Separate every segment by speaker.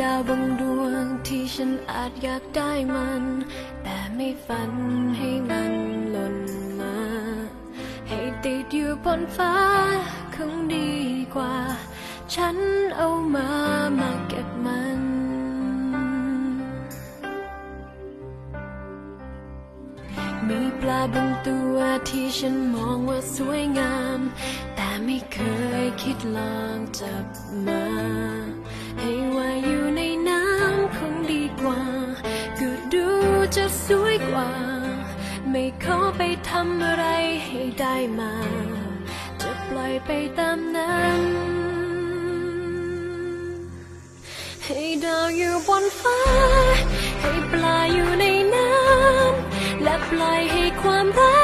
Speaker 1: ดาวบางดวงที่ฉันอาจอยากได้มัน แต่ไม่ฝันให้มันหล่นมา ให้ติดอยู่บนฟ้าคงดีกว่า ฉันเอามามาเก็บมันมีปลาบางตัวที่ฉันมองว่าสวยงาม ไม่เคยคิดลองจับมา ให้ว่าอยู่ในน้ำคงดีกว่า ก็ดูจะสวยกว่า ไม่ขอไปทำอะไรให้ได้มา จะปล่อยไปตามนั้น ให้ดาวอยู่บนฟ้า ให้ปลาอยู่ในน้ำ และปล่อยให้ความรัก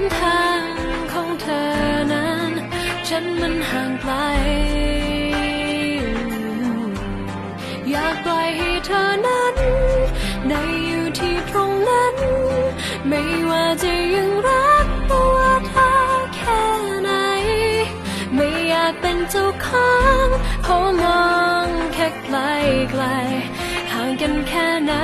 Speaker 1: นทางของเธอนั้น ฉันมันห่างไกล อยากปล่อยให้เธอนั้นได้อยู่ที่ตรงนั้น ไม่ว่าจะยังรักตัวเธอแค่ไหน ไม่อยากเป็นเจ้าของเพราะมองแค่ไกลไกลห่างกันแค่ไหน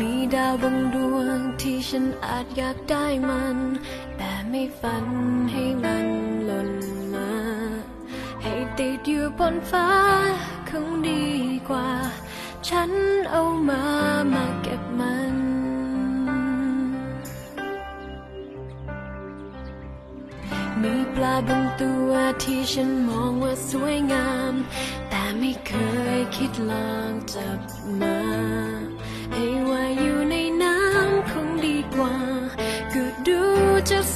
Speaker 1: มีดาวบางดวงที่ฉันอาจอยากได้มัน แต่ไม่ฝันให้มันหล่นมา ให้ติดอยู่บนฟ้าคงดีกว่า ฉันเอามามาเก็บมันมีปลาบางตัวที่ฉันมองว่าสวยงาม แต่ไม่เคยคิดลองจับมา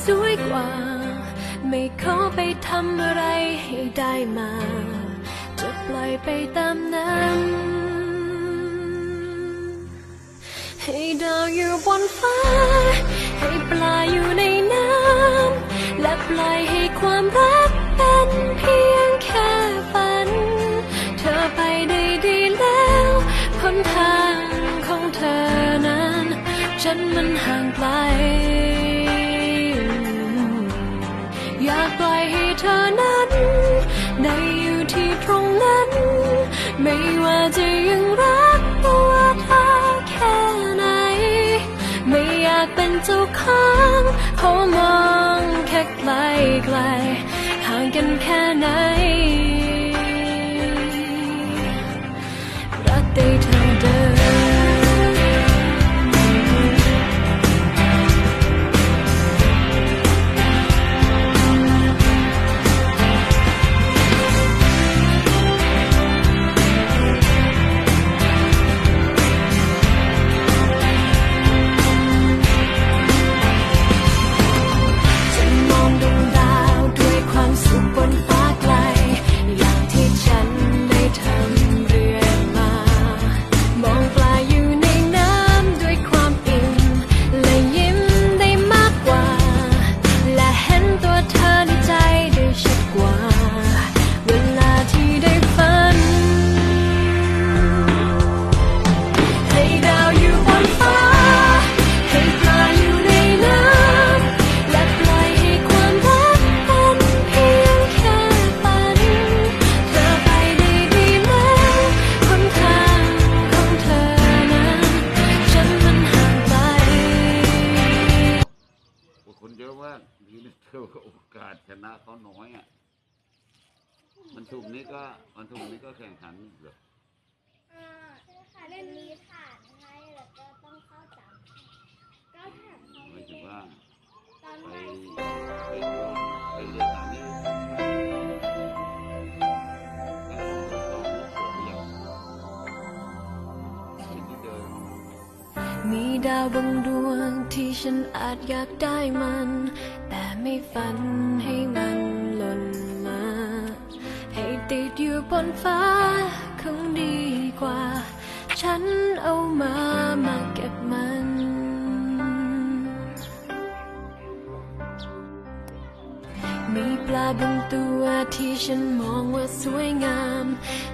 Speaker 1: สวยกว่า ไม่ขอไปทำอะไรให้ได้มา จะปล่อยไปตามนั้น ให้ดาวอยู่บนฟ้า ให้ปลาอยู่ในน้ำและปล่อยให้ความรัก เป็นเจ้าของเขามองแค่ไกลไกลห่างกันแค่ไหนาส
Speaker 2: ชนะเขาน้อยอะ มันถูกนี้ก็มันถูกนี้ก็แข่งขันเหรอ
Speaker 3: อ่าเล่นมีฐานให้
Speaker 2: ดา
Speaker 1: วบางดวงที่ฉันอาจอยากได้มัน แต่ไม่ฝันให้มันหล่นมา ให้ติดอยู่บนฟ้าคงดีกว่า ฉันเอามามาเก็บมันมีปลาบางตัวที่ฉันมองว่าสวยงาม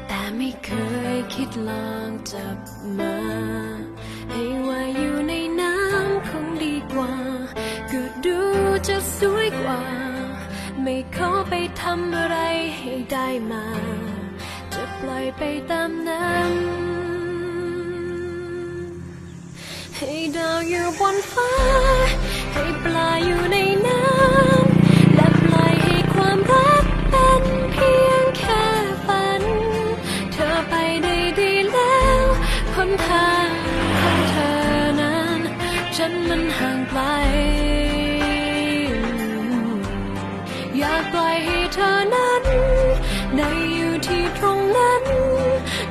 Speaker 1: แต่ไม่เคยคิดลองจับมา ให้ว่าอยู่ ไม่ขอไปทำอะไรให้ได้มา จะปล่อยไปตามนั้นให้ดาวอยู่บนฟ้า ให้ปลาอยู่ในน้ำและปล่อยให้ความรักเป็นเพียงแค่ฝัน เธอไปได้ดีแล้วหนทางของเธอนั้น ฉันมันห่างไกล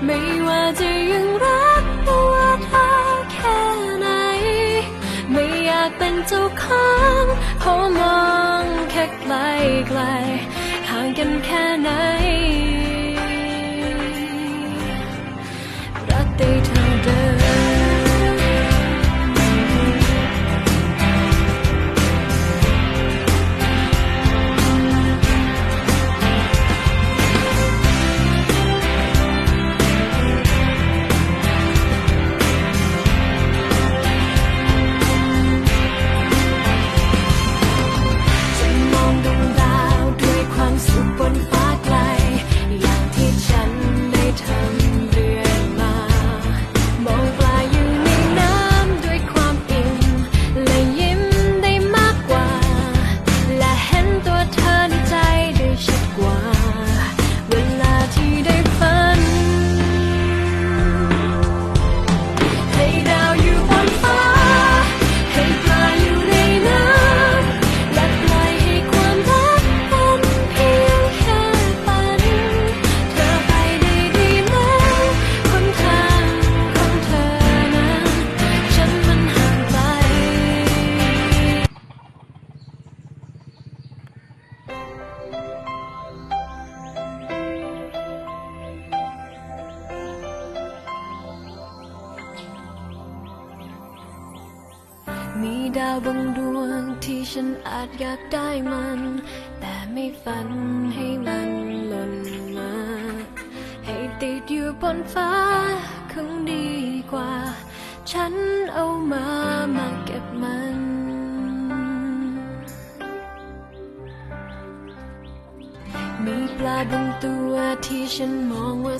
Speaker 1: ไม่ว่าจะยังรักตัวเธอแค่ไหน ไม่อยากเป็นเจ้าของเพราะมองแค่ไกลไกลห่างกันแค่ไหน ดาวบางดวงที่ฉันอาจอยากได้มัน แต่ไม่ฝันให้มันหล่นมา ให้ติดอยู่บนฟ้าคงดีกว่า ฉันเอามามาเก็บมันมีปลาบางตัวที่ฉันมองว่า